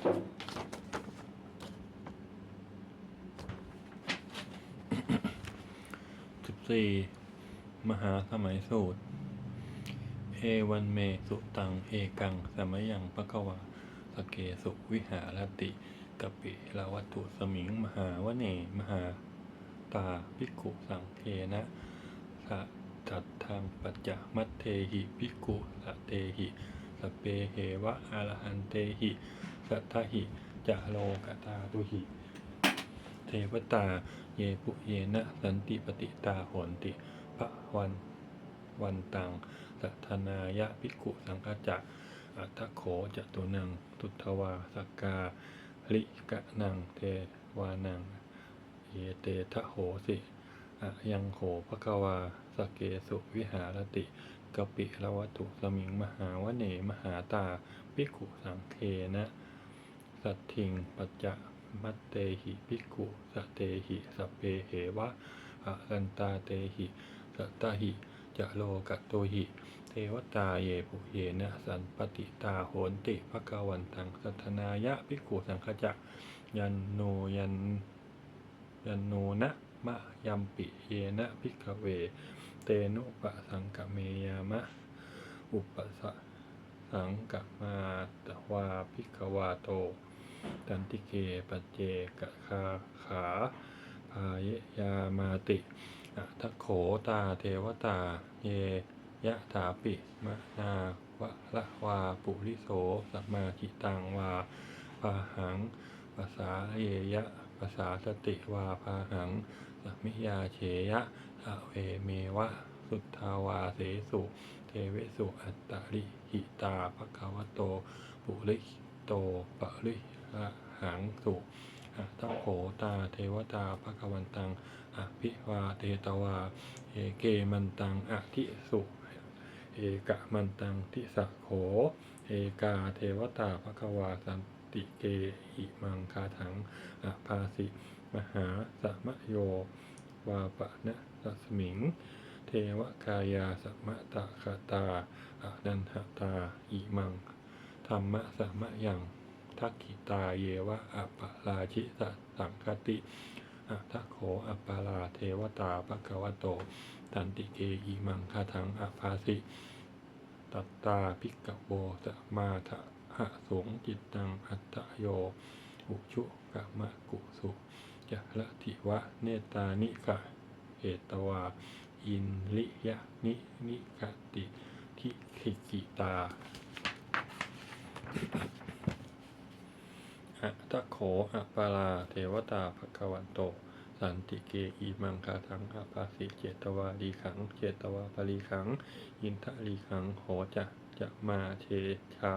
สิบสี่มหาสมัยสูตร เอวันเมสุตัง เอกัง สมยังปะกวาสเกสุวิหารติกปิลาวัตถุสมิง มหาวเน มหาตาภิกุสังเคนะสะจัดทางปัจจมัตเทหิภิกุสะเตหิสเปเหวะอรหันเตหิ สัทธหิจะโลกตาตุหิ เทวตา เยปุเยนะสันติปฏิตาโหนติพระวันวันตังสัทนายะภิกขุสังฆจักอัตโขจตุนังทุตถวาสกกาลิกะนังเทวานังเยเตทะโหสิอะยังโขภควาสเกสุวิหารติกปิละวัตุสมิงมหาวเนมหาตาภิกขุสังเคนะ สัตถิงปัจจะมัตเตหิภิกขุสเตหิสเพเหวะอะรันตาเตหิสัตตหิจะโลกัตโตหิเทวตาเยปุเยนะสันปติตาโหนติภกวันตังสัทนายะภิกขุสังฆจักยันโนยันยันโนนะมะยัมปิเยนะภิกขเว เตนุปะสังกเมยามะ อุปสะสังกมาตวาภิกขวาโต ตันติเกปเจกคาขาพายยามาติอัทโขตาเทวตา เยยะถาปิมะนาวะละวาปุริโสสัมมาทิตังวาพาหังภาษาเยยะภาษาสติวาพาหังสัมมิยาเฉยะทะเวเมวะ สุทธาวาเสสุ เทเวสุอัตตาริหิตาภควโต ปุริโตปะริ หะหังสุอะตะโขตาเทวตาภควันตังอภิวาเตตวา เอเกมันตังอธิสุเอกะมันตังทิสะโข เอกาเทวตาภควาสันติเกหิมังคาถังอภาสิ มหาสมโยวาปะนะสัสมิง เทวกายาสมะตะคตาอนันหตาอิมังธรรมะสมะยัง ทักขิตาเยวะอัปปราชิสะสังคติอัทโขอัปปาลาเทวตาภควโตตันติเกอิมังคาทังอภาสิตัตตาภิกขโวสมาทะหะสงจิตตังอัตโย อุชุกะมะกุสุจะละทิวะเนตานิกะเอตวา อินลิยะนินิกติทิขิกิตา อะตะโขอะปาลาเทวตาภควันโต สันติเกอีมังคาทังอาปาสิเจตวาลีขัง เจตวาปลีขัง อินทะลีขังโหจะจะมาเชชา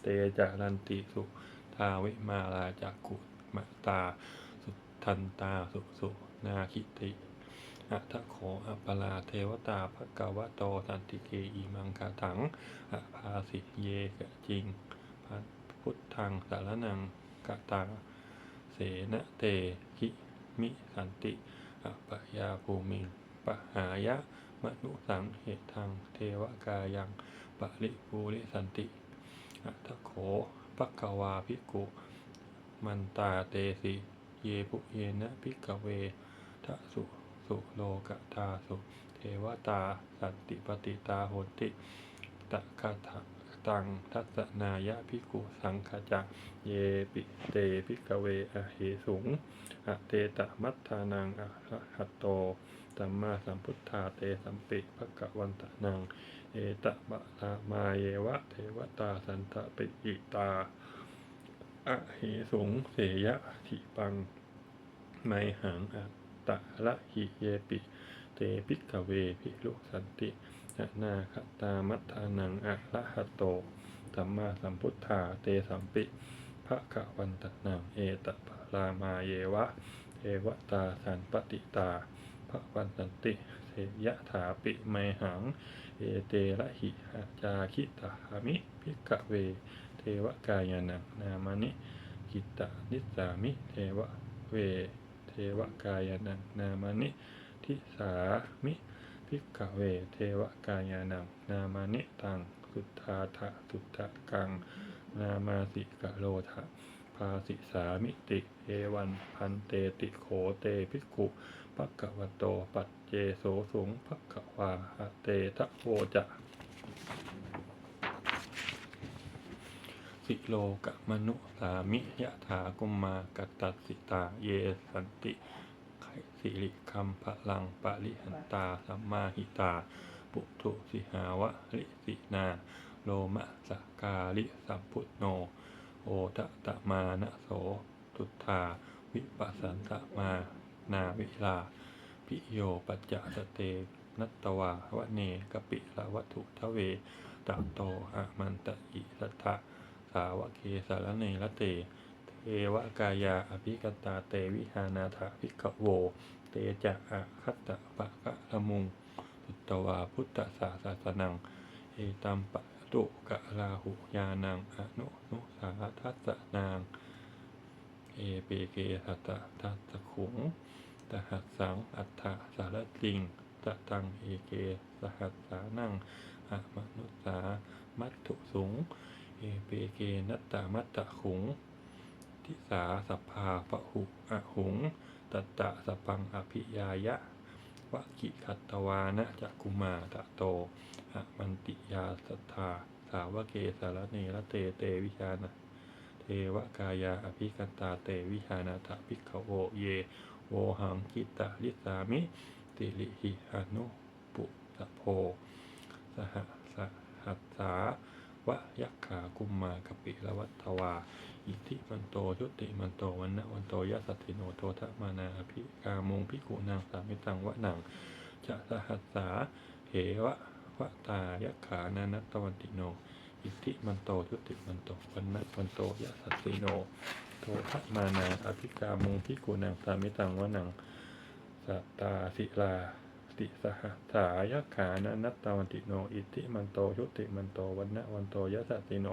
เตจะรันติสุทาวิมาลาจักกุมะตา สุทันตาสุสุนาคิติอะทะโขอะปาลาเทวตาภกวะโตสันติเกอีมังคาถังอะภาสิเยกะจิงพัน พุทธังสารนังกตาเสนะเตคิมิสันติอปยาภูมิงปะหายะมนุสังเหตังเทวกายังปะริภูริสันติอัตโขปักขวาภิกุมันตาเตสิเยปุเยนะภิกเวทะสุสุโลกตาสุ เทวตาสันติปฏิตาโหติตะคาถะ ตังทัศนายะภิกุสังขจักเยปิเตภิกขเวอะเหสุงอะเตตะมัตทานังอะระหัตโตสัมมาสัมพุทธาเตสัมปิภกวันตะนัง เอตะบะลามาเยวะเทวตาสันตปิอิตาอะเหสุงเสยะทิปังไมหังอัตตะละหิเยปิ เตภิกขเวภิลุสันติ นาคตามัทธานังอะระหะโตสัมมาสัมพุทธาเตสัมปิภะคะวันตนังเอตปะรามาเยวะเทวตาสันปติตาภะวันสันติเสยะถาปิไมหัง เอเตระหิอาจาคิตาหามิภิกขเว เทวกายานังนามานิกิตานิสสามิเทวเว เทวกายานังนามานิทิสามิ ภิกขเว เทวกายานังนามานิตัง สุทธาทะสุทธกัง นามาสิกะโลทะภาสิสามิติเอวันพันเตติโขเตภิกขุปักกวโตปัจเจโสสุงปักกวาหะเตทะโวจะสิโลกะมนุสามิยะถากุมมากัตตัสสิตาเยสันติ สิริคัมพลังปะริหันตา สัมมาหิตา ปุถุสิหาวะริสินา โลมะสกาลิสัมพุทโน โอตะตะมานะโสตุธาวิปัสสันตะมานาวิลา พิโยปัจจะสเตนัตวาวะเนกปิละวัตุทะเวตะโตอะมันตะอิสัทธะสาวกเคสารเนระเต เทวกายาอภิกตาเตวิหานาถาภิกขโว เตจะอะคัตตะปะกะละมุงสุตตวาพุทธศาสสนัง เอตัมปะตุกะลาหุยานังอนุนุสาทัสสนาง เอเปเกสัตตะทัสขุงตหัสสังอัฏฐสารติงตะตังเอเกสหัสสานังอะมนุสามัตถุสุง เอเปเกนัตตามัตตะขุง ทิสาสภาปะหุอะหุง ตัตตะสปังอภิยายะวะกิขัตวานะจักุมาตะโตอะมันติยาสัทธา สาวเกสารเนระเตเตวิชานะเทวกายาอภิกันตาเตวิหานาถภิกขโวเยโวหังกิตะลิสามิติลิหิอนุปุสโพสหสหัสสาวะยักขากุมมากปิละวัตวา อิทธิมันโตชุติมันโตวันนะวันโตยะสัตถิโนโททะมานาอภิกามุงพิกุนางสามิตังวะนังจะสหัสสาเหวะวะตายักขานานัตตวันติโน อิทธิมันโตชุติมันโตวันนะวันโตยะสัตถิโน โททะมานาอภิกามุงพิกุนางสามิตังวะนังสตาศิลาติสหัสสายขานะนัตตวันติโน อิทธิมันโตชุติมันโตวันนะวันโตยะสัตติโน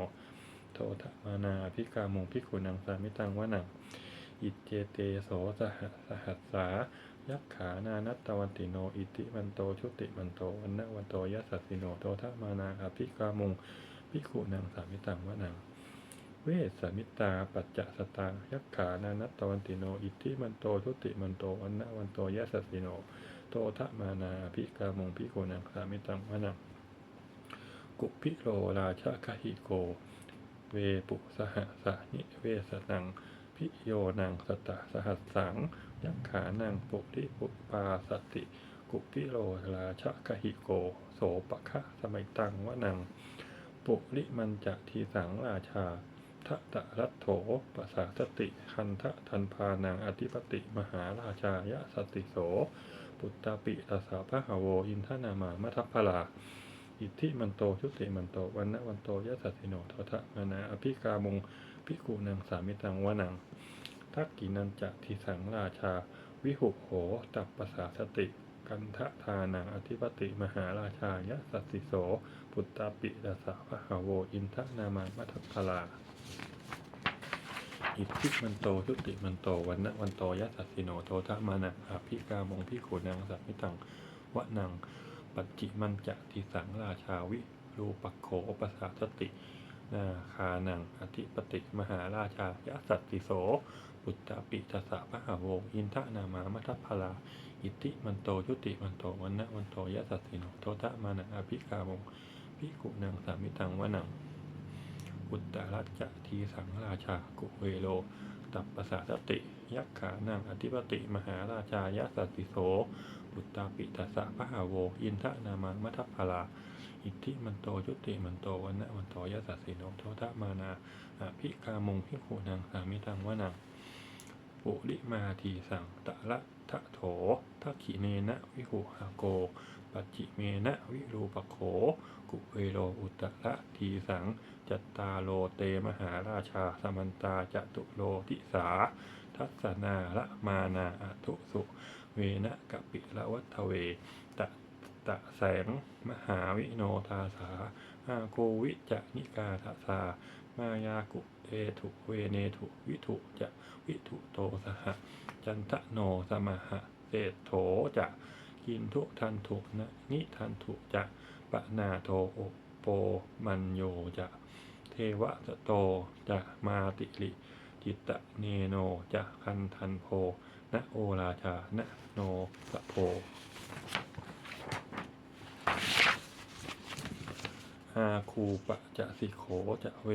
โททะมานาพิกามุงพิกุนังสามิตังวะนัง อิจเจเตโสสหสหัสสา ยักขานานัตตวันติโน อิติมันโต ชุติมันโตวันนวันโตยะสัสสิโน โททะมานาอภิกามุงพิกุนังสามิตังวะนัง เวสสมิตาปัจจสตายักขานานัตตวันติโน อิทิมันโต ชุติมันโตวันนวันโตยะสัสสิโน โทะมานาอภิกามุงพิกุนังสามิตังวะนังกุพิโรราชคหิโก เวปุสหสานิเวสนัง พิโยนังสตะสหัสสังยักขานังปุริปุปาสติ กุพิโรราชคหิโก โสปะคะสมัยตังวะนัง ปุริมันจะทีสังราชาทะตะรัตโถปสาสติ คันทะทันพานังอธิปติมหาราชายะสติโส ปุตตาปิตสสาพะหโวอินทนามามัทพพลา อิทธิมันโตชุติมันโตวันนะวันโตยะสัสสิโนโททะมานาอภิกามงพิกุนังสามิตังวะนังทักกินันจะทิสังราชา วิหุโหตับปปสาสติ กันทะทานังอธิปติมหาราชายะสัสสิโส ปุตตาปิตสาพะหาโว อินทนามามัทพลาอิทธิมันโตชุติมันโตวันนะวันโตยะสัสสิโนโททะมานะอภิกามงพิขุนังสัมมิตังวะนัง ปัจจิมันจะทิสังราชาวิรูปักโขปสาสตินาคานังอธิปติมหาราชายะสัตติโสปุตตปิตสะพะหาโวอินทนามามัทพลา อิทธิมันโตชุติมันโตวันนะวันโตยะสัสสิโนโททะมานะอภิกามงพิกุนังสามิตังวะนังอุตตรัจจะทีสังราชากุเวโล ตัปปสาสติยักขานังอธิปติมหาราชายะสัตติโส ปุตตาปิตัสสะพะหาโว อินทะนามามัทพลา อิทธิมันโตชุติมันโตวันนะวันโตยะสัสสิโนโททะมานาอภิกามุงพิขุนังสามิตังวะนังปุริมาทีสังตะละทะโถทักขิเนนะวิหุหาโก ปัจจิเมนะวิรูปโข กุเวโลอุตระทีสัง จัตตาโลเตมหาราชาสมันตาจตุโลทิสา ทัศนาละมานาอทุสุ เวนะกะปิละวัตเวตะตะแสง มหาวิโนทาสาอาโกวิจะนิกาทาสามายากุเอถุเวเนถุวิถุจะวิถุโตสหจันทะโนสมหะเศรษโถจะกินทุทันถุนะนิทันถุจะปะนาโทโอโปมันโยจะเทวะสโตจะมาติลิจิตตะเนโนจะคันทันโพนะโอราชานะ โนสะโพอาคูปะจะสิโขจะเว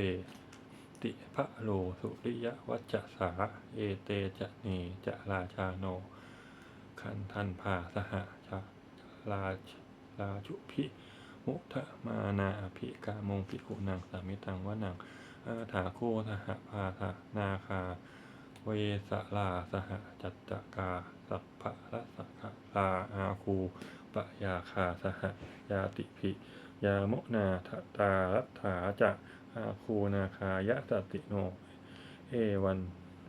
ติพะโลสุริยวัจจะสา เอเตจะเนจะราชาโน คันทันพาสหชาราชราชุพิมุทะมานาอภิกามงพิกุนังสามิตังวะนังอาถาโคสหพาทนาคา เวสลาสหจัตตกา สัพพะละสักลาอาคูปะยาคาสหยาติภิยามนาทตารัตถาจะอาคูนาคายะสติโน เอวัน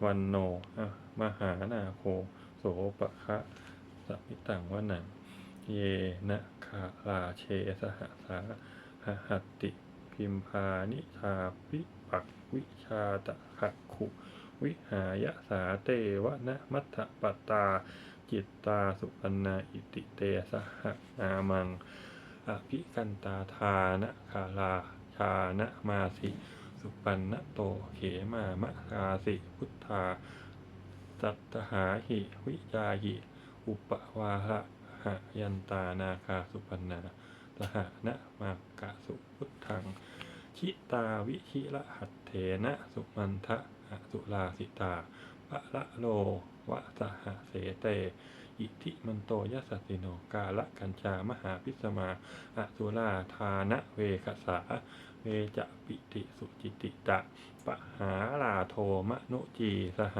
วันโนอะมหานาโคโสปะคะสมิตังวะนัง เยนะคาลาเชสหสาหหัตติ พิมพานิชาปิปักวิชาตะขะขุ วิหายสาเตวะนะมัทธปตา จิตตาสุปันนาอิติเตสหนามัง อภิกันตาทานะคาลาชานะมาสิสุปันนโตเขมามะคาสิพุทธาสัตตหาหิวิจาหิ อุปวาหะหะยันตานาคาสุปันนาสหนะมากะสุพุทธัง ชิตาวิชิระหัตเถนะสุมันทะ อสุลาสิตาปะละโลวะสหเสเต อิทิมันโตยัสสติโนกาละกัญชามหาพิสมาอสุราทานะเวคสาเวจะปิติสุจิติตะปะหาลาโทมะนุจีสห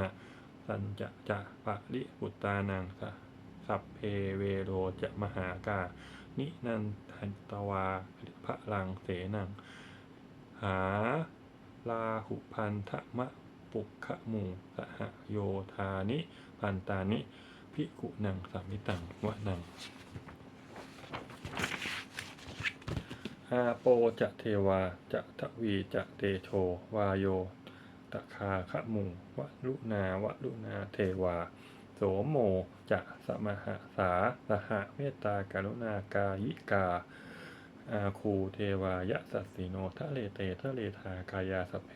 สัญจะจะปะริปุตตานังสสัพเพเวโรจะมหากา นินันทันตวาพระลังเสนัง หาลาหุพันธมะ ปุขมูสหโยธานิ พันตานิ พิกุนังสามิตังวะนังอาโปจะเทวาจะทวีจะเตโชวาโยตะคาขะหมูวะลุนาวะลุนาเทวา โสโมจะสมหาสาสหเมตตากรุณากายิกาอาคูเทวายะสัสสิโนทะเลเตทะเลทากายาสเพ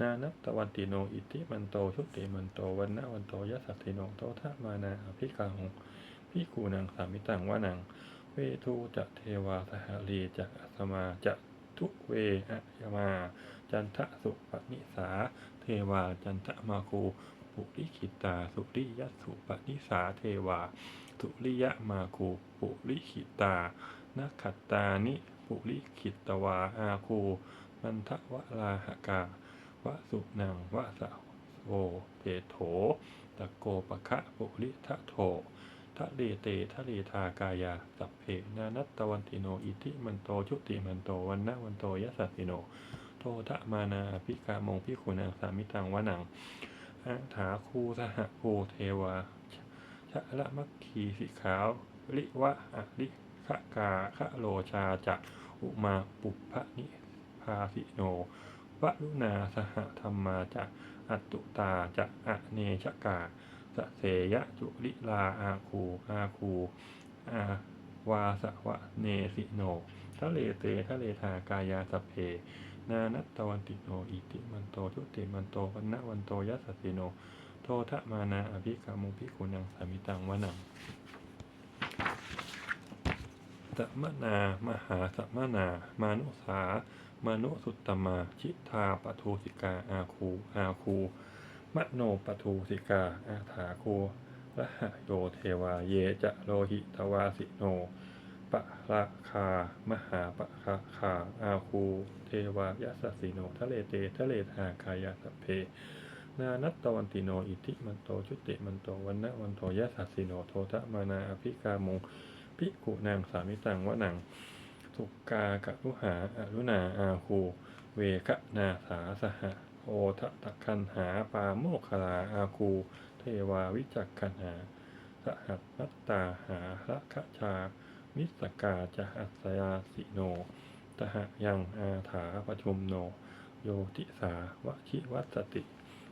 นานัตตวันติโนอิติมันโตชุติมันโตวันนะวันโตยะสัสสิโนโตทะมานาอภิกาหงพิกูนังสามิตังวะนัง เวทูจะเทวาสหรีจะอัสมาจะทุเวอะยมา จันทะสุปนิสา เทวาจันทะมาคูปุริขิตา สุริยสุปนิสาเทวา สุริยะมาคูปุริขิตานักขัตตานิปุริขิตวาอาคูมันทะวะลาหกา วะสุนังวะสะโวเตโถตะโกปะคะปุริทะโถทะเลเตทะเลทากายา สัพเพนานัตตวันติโน อิทิมันโตชุติมันโตวันนะวันโตยะสัสสิโน โททะมานาภิกามงพิขุนังสามิตังวะนังอาถาคูสหภูเทวาชะละมัคคีสิขาว ลิวะอะลิขะกาคะโลชาจะอุมาปุพพนิพาสิโน วะลุนาสหธรรมาจะอัตตุตาจะอะเนชกาสะเสยะจุลิลาอาคูอาคูอาวาสวะเนสิโนทะเลเตทะเลทากายาสเพ นานัตตวันติโนอิติมันโตทุติมันโตวันนะวันโตยัสสิโน โททะมานาอภิกามุภิกุนังสามิตังวะนังสัมมนามหาสัมมนามานุสา มนุสุตตมาชิทาปทุสิกาอาคูอาคูมโนปทูสิกาอาถาโคละหะโยเทวาเยจะโลหิตวาสิโนปะราคา มหาปะคาคา อาคู เทวายะสสิโนทะเลเตทะเลทากายาสเพ นานัตตวันติโน อิทิมันโต ชุติมันโต วันนะวันโตยะสัสสิโน โททะมานาอภิกามง พิกุนางสามิตังวะนัง สุกากะรุหาอรุณาอาคูเวกะนาสาสหะโอทะตะคันหาปาโมคคลาอาคูเทวาวิจักคันหาสหัสมัตตาหาละคชามิสกาจะอัสยาสิโนตหะยังอาถาปชุมโน โยติสาวชิวัสติ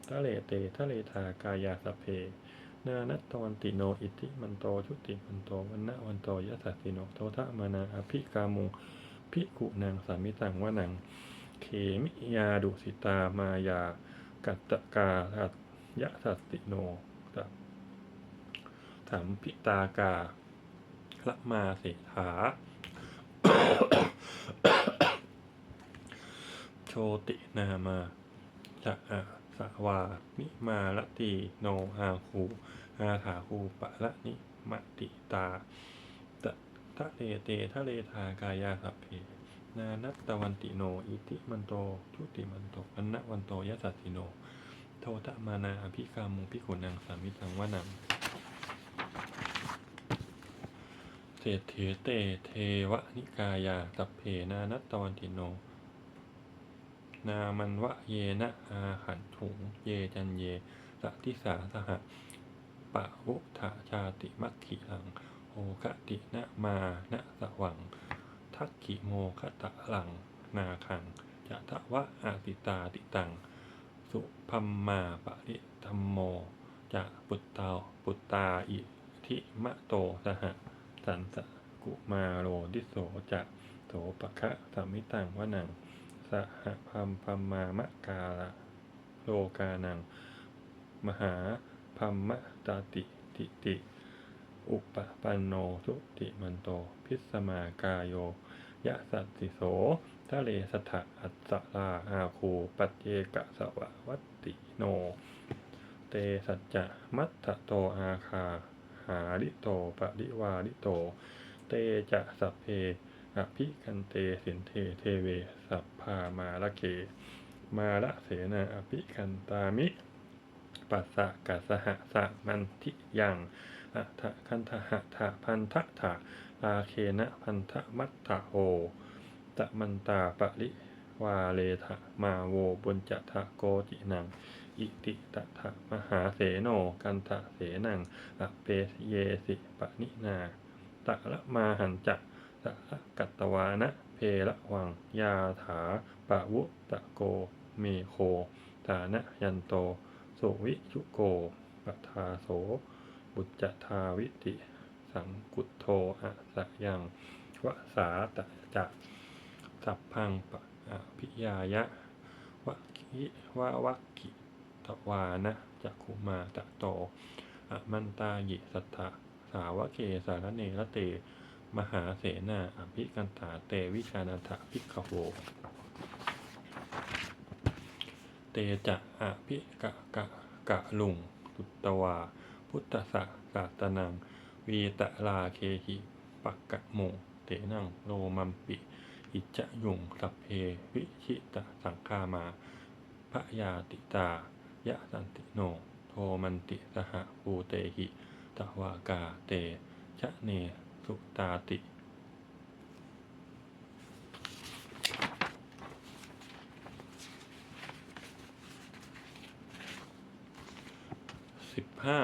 ทะเลเตทะเลทากายาสเพ นานัตตวันติโนอิติมันโตชุติมันโตวันนะวันโตยะสัสสิโนโททะมานาอภิกามุงพิกุนางสามิตังวะนังเขมิยาดุสิตามายากัตตกาทัตยะสัสติโนตัถามพิตากาละมาเสถาโชตินามาจะอะ สวามิมาลตีโนอาคูอาถาคูปะละนิมติตาตะทะเลเตทะเลทากายาสัพเพนานัตตวันติโน อิติมันโตทุติมันโตอันนะวันโตยัสสสิโน โทตะมานาอภิกามุพิขุนังสามิทังวะนังเศรษฐเตเทวนิกายาสัพเพนานัตตวันติโน นามันวะเยนะอาหันถุงเยจันเยสติสาสหะปะวุธาชาติมัคคิลังโอคตินะมานะสวัง ทักขิโมคตะหลัง นาคังจะทะวะอาติตาติตัง สุพัมมาปะริธรรมโม จะปุตตาปุตตาอิทิมะโตสหสันสกุมาโรดิโสจะโสปะคะสามิตังวะนัง หพัมพัมมามะกาละโลกานัง มหาพัมมะตาติติติ อุปปันโนสุติมันโต พิสมากายโย ยะสัตติโสทะเลสถะอัสลาอาคูปัจเจกะสวะวัตติโน เตสัจจะมัตถโตอาคา หาริโตปะริวาริโต เตจะสัพเพ อภิกันเตสินเทเทเว สัพพามาละเก มาละเสนาอภิกันตามิ ปัสสะกัสหะสะมันทิยังอัฏฐคันทหะทะพันทะถะอาเคนะพันธมัตตะโอตะมันตาปะริวาเลทะมาโวบุญจะทะโกจินัง อิติตถะมหาเสโนกันทะเสนังอเปเยสิปะนินาตะละมาหันจะ ตะกัตตวานะ เพละวัง ยาถาปะวุตะโก เมโคตานะยันโตสุวิชุโกปทาโส บุจจทาวิติ สังกุตโทอะสะยังวสาตะจะสัพพังปะอภิยายะวะคิวะวักกิตวานะจักขุมาตะโตอมันตายิสัทธะสาวะเกสารเนระเต มหาเสนาอภิกันตาเตวิชานันทะพิกขโวเตจะอภิกะกะกะลุงตุตตวา พุทธสะสาตนัง วีตะลาเคหิปักกะโมเตนังโลมัมปิ อิจะยุงสัพเพวิชิตะสังคามาพระยาติตายะสันติโน โทมันติสหภูเตหิตวากาเตชะเน สุตาติ สิบห้า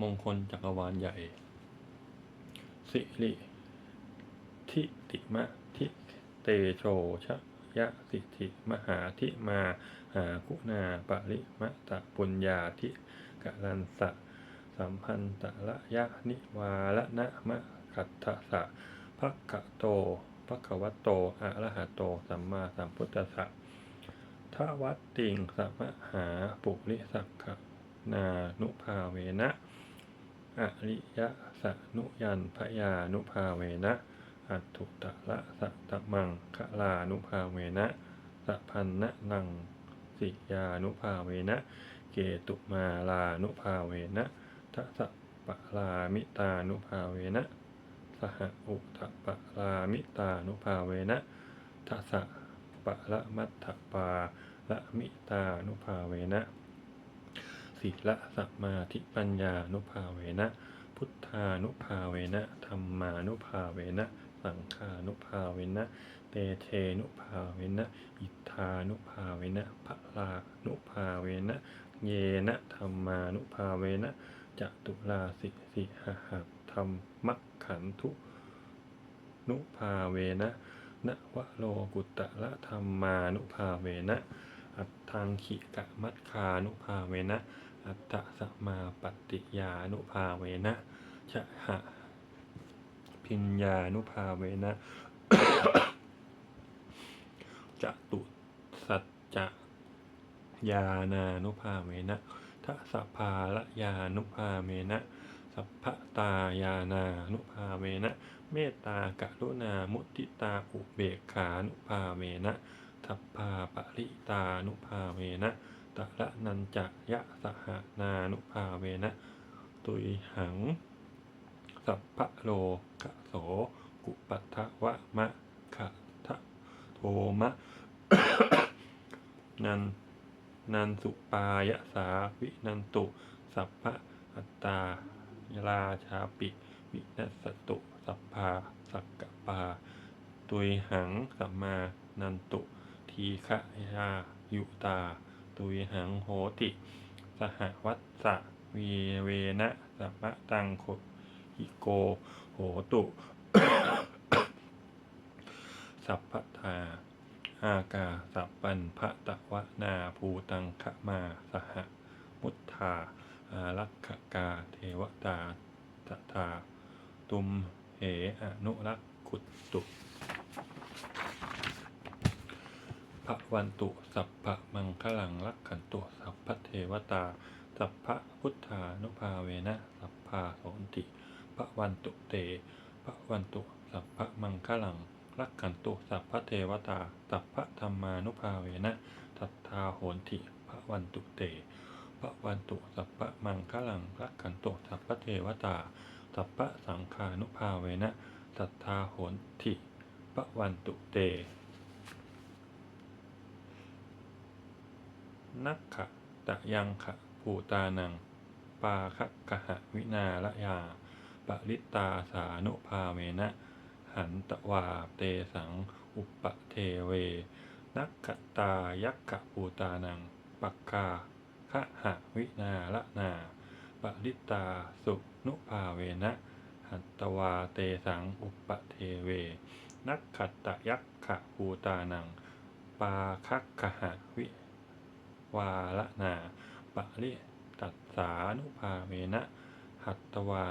มงคลจักรวาลใหญ่ สิริทิติมะทิเตโชชะยะสิทธิมหาทิมาหาคุณาปริมะตะปุญญาทิกะลันสะ สัมพันตะละยะนิวาละนะมะขัตถะสะภะคะโตภะคะวะโตอะระหะโต สัมมาสัมพุทธัสสะทวัตติงสัมหาปุริสักขนานุภาเวนะอริยะสนุยันพยานุภาเวนะ อัตถุตะละสัตตมังคะลานุภาเวนะสัพพันนะนังสิยานุภาเวนะ เกตุมาลานุภาเวนะ ทัสะปะลามิตานุภาเวนะ สหอุทะปะลามิตานุภาเวนะทัสะปะละมัตถปาละมิตานุภาเวนะศีละสัมมาธิปัญญานุภาเวนะ พุทธานุภาเวนะธรรมานุภาเวนะ สังฆานุภาเวนะ เตเชนุภาเวนะ อิทธานุภาเวนะพะลานุภาเวนะ เยนะธรรมานุภาเวนะ จตุลาสิสิหะหะธรรมักขันธุนุภาเวนะนะวะโลกุตะละธรรมานุภาเวนะ อัตถังขิกะมัตคานุภาเวนะ อัตตะสมมาปฏิยานุภาเวนะชะหะพิญญานุภาเวนะจะตุสัจจะยานานุภาเวนะ ทัสภาละยานุภาเวนะ สัพพตายานานุภาเวนะ เมตตากรุณามุติตาอุเบกขานุภาเวนะทัพพาปริตานุภาเวนะตะละนันจะยะสหนานุภาเวนะ ตุยหัง สัพพะโลกะโส กุปัฏฐวะมะขะทะโทมะ นัน นันสุปายสาวินันตุ สัพพะอัตตาราชาปิ วินัสตุสัพพาสักกปาตุยหังสัมมานันตุ ทีฆะยายุตา ตุยหังโหติ สหวัตสะวีเวนะสัพพะตังโคหิโก โหตุ สัพพทา อากาสัพปันพะตะวะนาภูตังขะมาสหมุทธาอารักขกาเทวตาตถาตุมเหอนุรักขุตตุพระวันตุสัพพะมังคลังรักขันตุสัพพะเทวตา สัพพะพุทธานุภาเวนะสัพพาโสนติพระวันตุเตพระวันตุสัพพะมังคลัง รักขันตุสัพพเทวตาสัพพธรรมานุภาเวนะทัตตาโหนติพระวันตุเตพระวันตุสัพพมังคลังรักขันตุสัพพเทวตาสัพพสังฆานุภาเวนะทัตตาโหนติพระวันตุเตนักขะตะยังขะภูตานัง ปาคะกะหะวินาละยา ปริตตาสานุภาเวนะ หันตวาเตสัง อุปเทเว นักขตายักขะภูตานัง ปักกาคะหะวินาละนาปริตาสุนุภาเวนะ หันตวาเตสัง อุปเทเว นักขตตยักขะภูตานัง ปาคักขหะวิวาละนาปริตัสสานุภาเวนะ หัตตวา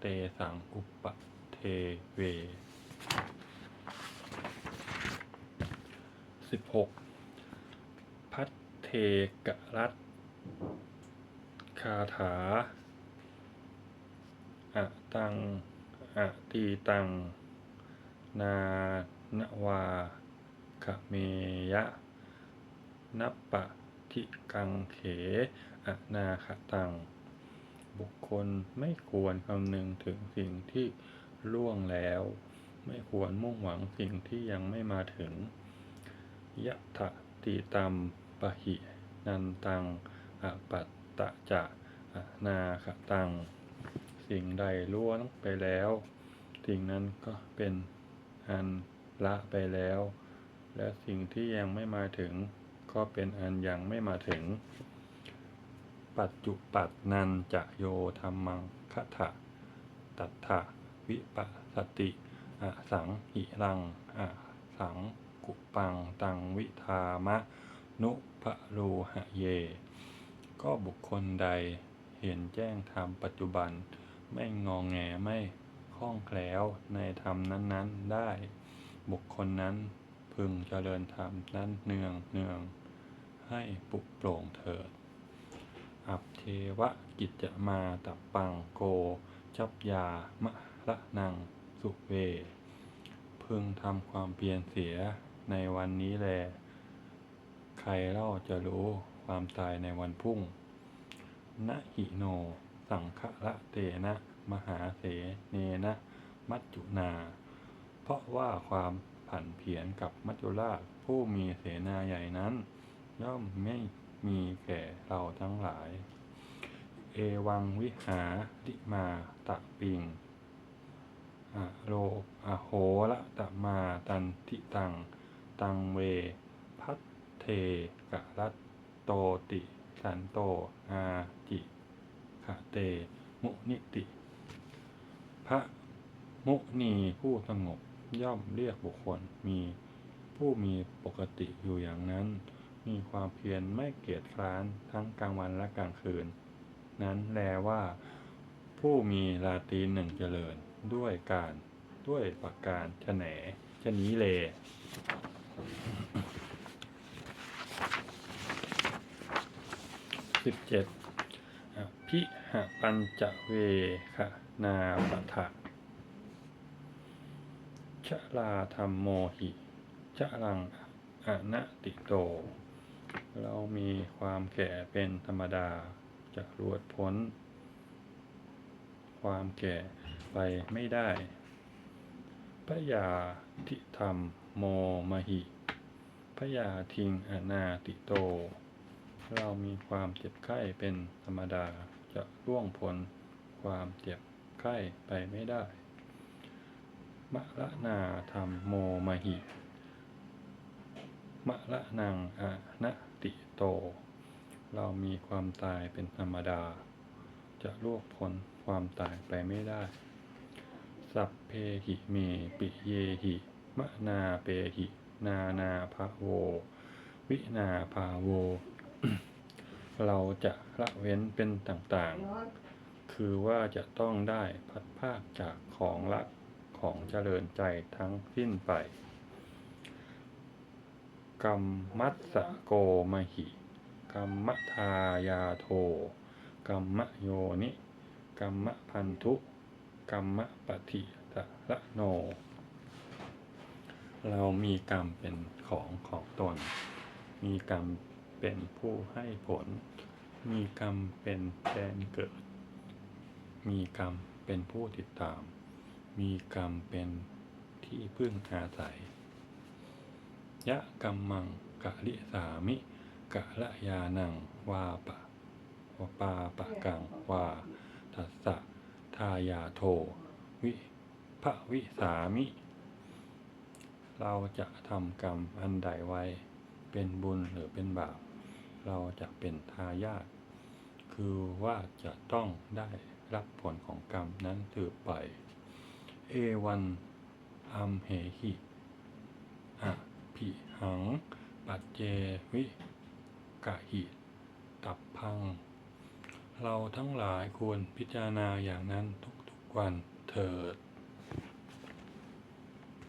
เตสังอุปเทเว สิบหกพัทเทกรัตคาถาอะตังอะตีตัง นานวาขะเมยะนัปปะทิกังเขอนาคตัง บุคคลไม่ควรคำนึงถึงสิ่งที่ล่วงแล้ว ไม่ควรมุ่งหวังสิ่งที่ยังไม่มาถึง ยะถะติตัมปะหินันตังอปัตตะจะนาคตัง สิ่งใดล่วงไปแล้ว สิ่งนั้นก็เป็นอันละไปแล้ว และสิ่งที่ยังไม่มาถึง ก็เป็นอันยังไม่มาถึง ปัจจุปัตนันจะโยธรรมังคะถะตัทธะวิปัสสติอสังหิรังอสัง กุปังตังวิธามะ นุภะโลหะเย ก็บุคคลใดเห็นแจ้งธรรมปัจจุบัน ไม่งองแงไม่คล่องแคล้วในธรรมนั้นๆได้ บุคคลนั้นพึงเจริญธรรมนั้นเนืองเนืองให้ปลุกโปร่งเถิด อัปเทวะกิจมาตับปังโกชับยามะระนังสุเว พึงทำความเพียรเสีย ในวันนี้แล ใครเล่าจะรู้ความตายในวันพรุ่ง นะหิโน สังฆละเตนะ มหาเสเนนะ มัจจุนา เพราะว่าความผันเพียนกับมัจจุราชผู้มีเสนาใหญ่นั้น ย่อมไม่มีแก่เราทั้งหลาย เอวังวิหาริมาตะปิงอะโลอะโหละตะมาตันทิตัง ตังเว พัทเทกะรัตโตติสันโตอาจิขะเต มุนิติ พระมุนีผู้สงบย่อมเรียกบุคคลมีผู้มีปกติอยู่อย่างนั้น มีความเพียรไม่เกียจคร้านทั้งกลางวันและกลางคืน นั้นแลว่า ผู้มีราตรีหนึ่งเจริญด้วยการด้วยประการฉแหนชะนี้เล สิบเจ็ดอภิหะปัญจเวคะนาปะทะชะลาธรรมโมหิชะลังอนัตติโต เรามีความแก่เป็นธรรมดา จะรวดพ้น ความแก่ไปไม่ได้พระยาธิธรรม โมมหิพยาทิงอนาติโต เรามีความเจ็บไข้เป็นธรรมดาจะร่วงพ้นความเจ็บไข้ไปไม่ได้ มะละนาธรรมโมมหิ มะละนังอะนะติโต เรามีความตายเป็นธรรมดา จะล่วงพ้นความตายไปไม่ได้ สัพเพหิเมปิเยหิ มะนาเปหิ นานาภาโว วินาภาโว เราจะละเว้นเป็นต่างๆ คือว่าจะต้องได้พัดภาคจากของรักของเจริญใจทั้งสิ้นไป กรรมมัสสะโกมหิกรรมทายาโทกรรมโยนิกรรมพันธุกรรมปฏิตะระโน เรามีกรรมเป็นของของตน มีกรรมเป็นผู้ให้ผล มีกรรมเป็นแดนเกิด มีกรรมเป็นผู้ติดตาม มีกรรมเป็นที่พึ่งอาศัย ยะกัมมังกะลิสามิกะละยานังวาปะวปาปะกังวาทัสสะทายาโท วิภะวิสามิ เราจะทำกรรมอันใดไว้ เป็นบุญหรือเป็นบาป เราจะเป็นทายาทคือว่าจะต้องได้รับผลของกรรมนั้นสืบไป เอวันอัมเหหิอะพิหัง ปัจเจวิกะหิ ตับพัง เราทั้งหลายควรพิจารณาอย่างนั้นทุกๆวันเถิด